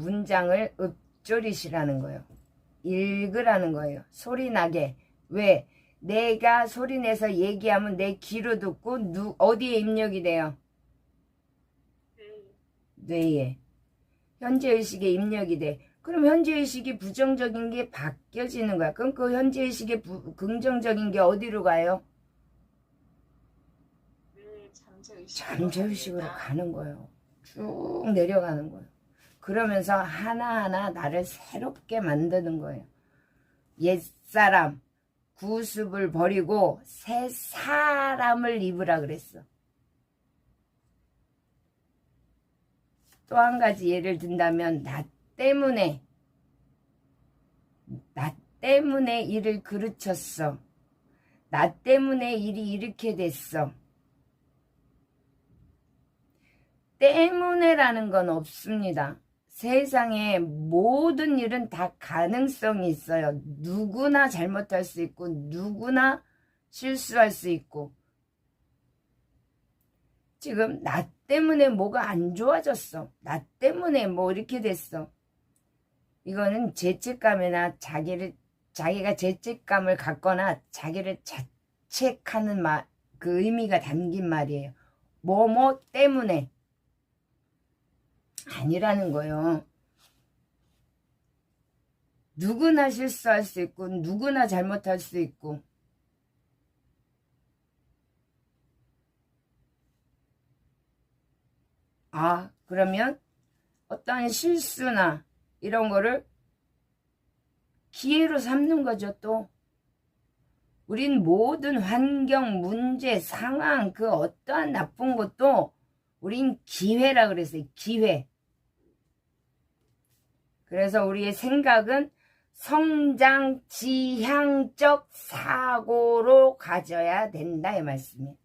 문장을 읊조리시라는 거예요. 읽으라는 거예요. 소리 나게. 왜? 내가 소리 내서 얘기하면 내 귀로 듣고 누, 어디에 입력이 돼요? 네. 뇌에. 현재의식에 입력이 돼. 그럼 현재의식이 부정적인 게 바뀌어지는 거야. 그럼 그 현재의식의 부- 긍정적인 게 어디로 가요? 네, 잠재의식으로. 가는 거예요. 쭉 내려가는 거예요. 그러면서 하나하나 나를 새롭게 만드는 거예요. 옛사람, 구습을 버리고 새 사람을 입으라 그랬어. 또 한 가지 예를 든다면, 나 때문에, 나 때문에 일을 그르쳤어. 나 때문에 일이 이렇게 됐어. 때문에라는 건 없습니다. 세상에 모든 일은 다 가능성이 있어요. 누구나 잘못할 수 있고, 누구나 실수할 수 있고. 지금 나 때문에 뭐가 안 좋아졌어. 나 때문에 뭐 이렇게 됐어. 이거는 죄책감이나 자기를, 자기가 죄책감을 갖거나 자기를 자책하는 말, 그 의미가 담긴 말이에요. 뭐뭐 때문에. 아니라는 거예요. 누구나 실수할 수 있고, 누구나 잘못할 수 있고, 아, 그러면 어떠한 실수나 이런 거를 기회로 삼는 거죠, 또. 우린 모든 환경, 문제, 상황, 그 어떠한 나쁜 것도 우린 기회라 그랬어요. 기회. 그래서 우리의 생각은 성장 지향적 사고로 가져야 된다 이 말씀이에요.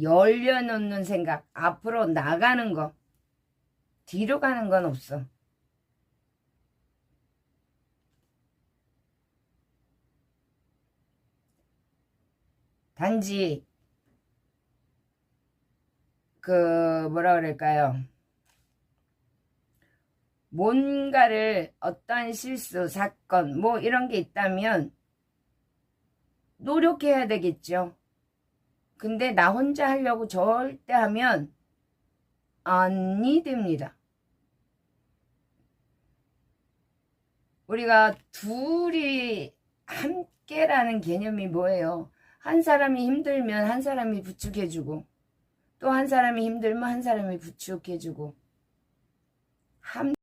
열려놓는 생각, 앞으로 나가는 거, 뒤로 가는 건 없어. 단지 그 뭐라 그럴까요? 뭔가를 어떠한 실수, 사건 뭐 이런 게 있다면 노력해야 되겠죠. 근데 나 혼자 하려고 절대 하면 아니 됩니다. 우리가 둘이 함께라는 개념이 뭐예요? 한 사람이 힘들면 한 사람이 부축해주고 또 한 사람이 힘들면 한 사람이 부축해주고 함